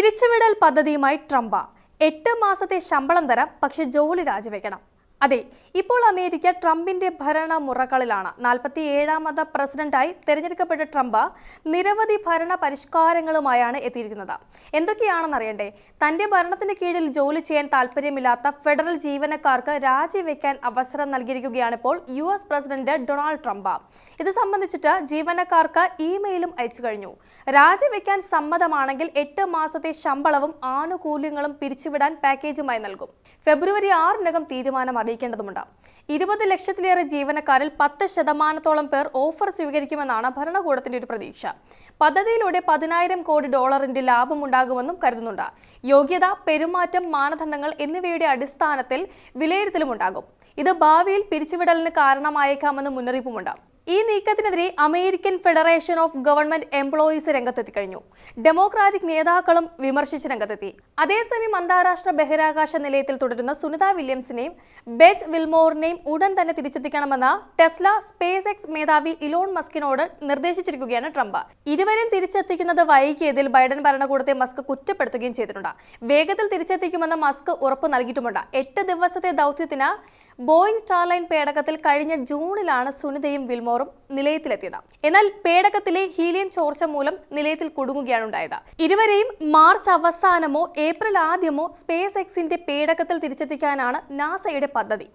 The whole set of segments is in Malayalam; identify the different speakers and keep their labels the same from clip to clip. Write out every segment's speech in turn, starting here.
Speaker 1: പിരിച്ചുവിടൽ പദ്ധതിയുമായി ട്രംപ്. എട്ട് മാസത്തെ ശമ്പളം തരാം പക്ഷെ ജോലി രാജിവെക്കണം. അതെ ഇപ്പോൾ അമേരിക്ക ട്രംപിന്റെ ഭരണ മുറകളിലാണ് നാൽപ്പത്തി ഏഴാമത് പ്രസിഡന്റായി തെരഞ്ഞെടുക്കപ്പെട്ട ട്രംപ് നിരവധി ഭരണ പരിഷ്കാരങ്ങളുമായാണ് എത്തിയിരിക്കുന്നത്. എന്തൊക്കെയാണെന്ന് അറിയണ്ടേ തന്റെ ഭരണത്തിന് കീഴിൽ ജോലി ചെയ്യാൻ താല്പര്യമില്ലാത്ത ഫെഡറൽ ജീവനക്കാർക്ക് രാജിവെക്കാൻ അവസരം നൽകിയിരിക്കുകയാണ് ഇപ്പോൾ U S president Donald Trump. ഇത് സംബന്ധിച്ചിട്ട് ജീവനക്കാർക്ക് ഇമെയിലും അയച്ചു കഴിഞ്ഞു. രാജിവെക്കാൻ സമ്മതമാണെങ്കിൽ എട്ട് മാസത്തെ ശമ്പളവും ആനുകൂല്യങ്ങളും പിരിച്ചുവിടാൻ പാക്കേജുമായി നൽകും. ഫെബ്രുവരി ആറിനകം തീരുമാനം അറിയിക്കേണ്ടതുണ്ട് ഇരുപത് ലക്ഷത്തിലേറെ ജീവനക്കാരിൽ പത്ത് ശതമാനത്തോളം പേർ ഓഫർ സ്വീകരിക്കുമെന്നാണ് ഭരണകൂടത്തിന്റെ ഒരു പ്രതീക്ഷ. പദ്ധതിയിലൂടെ പതിനായിരം കോടി ഡോളറിന്റെ ലാഭമുണ്ടാകുമെന്നും കരുതുന്നുണ്ട്. യോഗ്യത പെരുമാറ്റം മാനദണ്ഡങ്ങൾ എന്നിവയുടെ അടിസ്ഥാനത്തിൽ വിലയിരുത്തലുമുണ്ടാകും. ഇത് ഭാവിയിൽ പിരിച്ചുവിടലിന് കാരണമായേക്കാമെന്ന് മുന്നറിയിപ്പുമുണ്ട്. ഈ നീക്കത്തിനെതിരെ American Federation of Government Employees രംഗത്തെത്തി കഴിഞ്ഞു ഡെമോക്രാറ്റിക് നേതാക്കളും വിമർശിച്ച് രംഗത്തെത്തി. അതേസമയം അന്താരാഷ്ട്ര ബഹിരാകാശ നിലയത്തിൽ തുടരുന്ന സുനിത വില്യംസിനെയും ബെജ് വിൽമോറിനെയും ഉടൻ തന്നെ തിരിച്ചെത്തിക്കണമെന്ന ടെസ്ല സ്പേസ് എക്സ് മേധാവി ഇലോൺ മസ്കിനോട് നിർദ്ദേശിച്ചിരിക്കുകയാണ് ട്രംപ്. ഇരുവരെയും തിരിച്ചെത്തിക്കുന്നത് വൈകിയതിൽ ബൈഡൻ ഭരണകൂടത്തെ മസ്ക് കുറ്റപ്പെടുത്തുകയും ചെയ്തിട്ടുണ്ട്. വേഗത്തിൽ തിരിച്ചെത്തിക്കുമെന്ന മസ്ക് ഉറപ്പ് നൽകിയിട്ടുമുണ്ട്. എട്ട് ദിവസത്തെ ദൗത്യത്തിന് ബോയിങ് സ്റ്റാർലൈൻ പേടകത്തിൽ കഴിഞ്ഞ ജൂണിലാണ് സുനിതയും വിൽമോറും നിലയത്തിലെത്തിയത്. എന്നാൽ പേടകത്തിലെ ഹീലിയം ചോർച്ച മൂലം നിലയത്തിൽ കുടുങ്ങുകയാണ് ഉണ്ടായത്. ഇരുവരെയും മാർച്ച് അവസാനമോ ഏപ്രിൽ ആദ്യമോ സ്പേസ് എക്സിന്റെ പേടകത്തിൽ തിരിച്ചെത്തിക്കാനാണ് നാസയുടെ പദ്ധതി.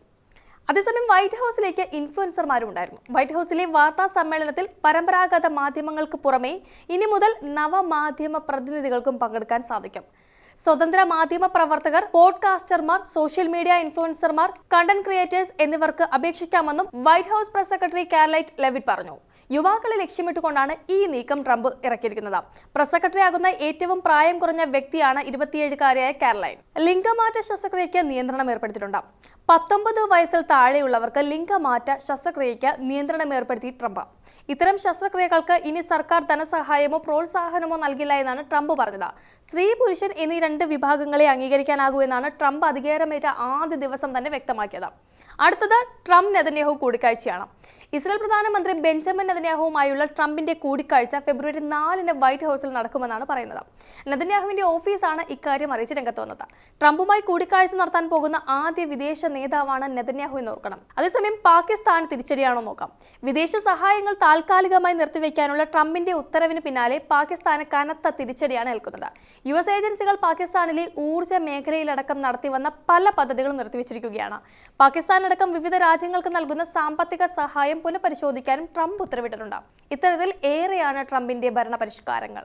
Speaker 1: അതേസമയം വൈറ്റ് ഹൗസിലേക്ക് ഇൻഫ്ലുവൻസർമാരും ഉണ്ടായിരുന്നു. വൈറ്റ് ഹൗസിലെ വാർത്താ സമ്മേളനത്തിൽ പരമ്പരാഗത മാധ്യമങ്ങൾക്ക് പുറമെ ഇനി മുതൽ നവമാധ്യമ പ്രതിനിധികൾക്കും പങ്കെടുക്കാൻ സാധിക്കും. സ്വതന്ത്ര മാധ്യമ പ്രവർത്തകർ പോഡ്കാസ്റ്റർമാർ സോഷ്യൽ മീഡിയ ഇൻഫ്ലുവൻസർമാർ കണ്ടന്റ് ക്രിയേറ്റേഴ്സ് എന്നിവർക്ക് അപേക്ഷിക്കാമെന്നും White House press secretary Karoline Leavitt പറഞ്ഞു. യുവാക്കളെ ലക്ഷ്യമിട്ടുകൊണ്ടാണ് ഈ നീക്കം ട്രംപ് ഇറക്കിയിരിക്കുന്നത്. പ്രസ് സെക്രട്ടറി ആകുന്ന ഏറ്റവും പ്രായം കുറഞ്ഞ വ്യക്തിയാണ് ഇരുപത്തിയേഴുകാരിയായ കാർലൈൻ. ലിംഗമാറ്റ ശസ്ത്രക്രിയയ്ക്ക് നിയന്ത്രണം ഏർപ്പെടുത്തിയിട്ടുണ്ട്. പത്തൊമ്പത് വയസ്സിൽ താഴെയുള്ളവർക്ക് ലിംഗമാറ്റ ശസ്ത്രക്രിയയ്ക്ക് നിയന്ത്രണം ഏർപ്പെടുത്തി ട്രംപ്. ഇത്തരം ശസ്ത്രക്രിയകൾക്ക് ഇനി സർക്കാർ ധനസഹായമോ പ്രോത്സാഹനമോ നൽകില്ല എന്നാണ് ട്രംപ് പറഞ്ഞത്. സ്ത്രീ പുരുഷൻ എന്നീ രണ്ട് വിഭാഗങ്ങളെ അംഗീകരിക്കാനാകൂ എന്നാണ് ട്രംപ് അധികാരമേറ്റ ആദ്യ ദിവസം തന്നെ വ്യക്തമാക്കിയത്. അടുത്തത് ട്രംപ് നെതന്യാഹു കൂടിക്കാഴ്ചയാണ്. ഇസ്രായേൽ പ്രധാനമന്ത്രി ബെഞ്ചമിൻ നെതന്യാഹുവുമായുള്ള ട്രംപിന്റെ കൂടിക്കാഴ്ച ഫെബ്രുവരി നാലിന് വൈറ്റ് ഹൗസിൽ നടക്കുമെന്നാണ് പറയുന്നത്. നെതന്യാഹുവിന്റെ ഓഫീസാണ് ഇക്കാര്യം അറിയിച്ച് രംഗത്ത് വന്നത്. ട്രംപുമായി കൂടിക്കാഴ്ച നടത്താൻ പോകുന്ന ആദ്യ വിദേശ നേതാവാണ് നെതന്യാഹു എന്ന് ഓർക്കണം. അതേസമയം പാകിസ്ഥാൻ തിരിച്ചടിയാണോ നോക്കാം. വിദേശ സഹായങ്ങൾ താൽക്കാലികമായി നിർത്തിവെക്കാനുള്ള ട്രംപിന്റെ ഉത്തരവിന് പിന്നാലെ പാകിസ്ഥാന് കനത്ത തിരിച്ചടിയാണ് ഏൽക്കുന്നത്. യു എസ് ഏജൻസികൾ പാകിസ്ഥാനിലെ ഊർജ മേഖലയിലടക്കം നടത്തിവന്ന പല പദ്ധതികളും നിർത്തിവെച്ചിരിക്കുകയാണ്. പാകിസ്ഥാനടക്കം വിവിധ രാജ്യങ്ങൾക്ക് നൽകുന്ന സാമ്പത്തിക സഹായം പുനഃപരിശോധിക്കാനും ട്രംപ് ഉത്തരവിട്ടിട്ടുണ്ട്. ഇത്തരത്തിൽ ഏറെയാണ് ട്രംപിന്റെ ഭരണ പരിഷ്കാരങ്ങൾ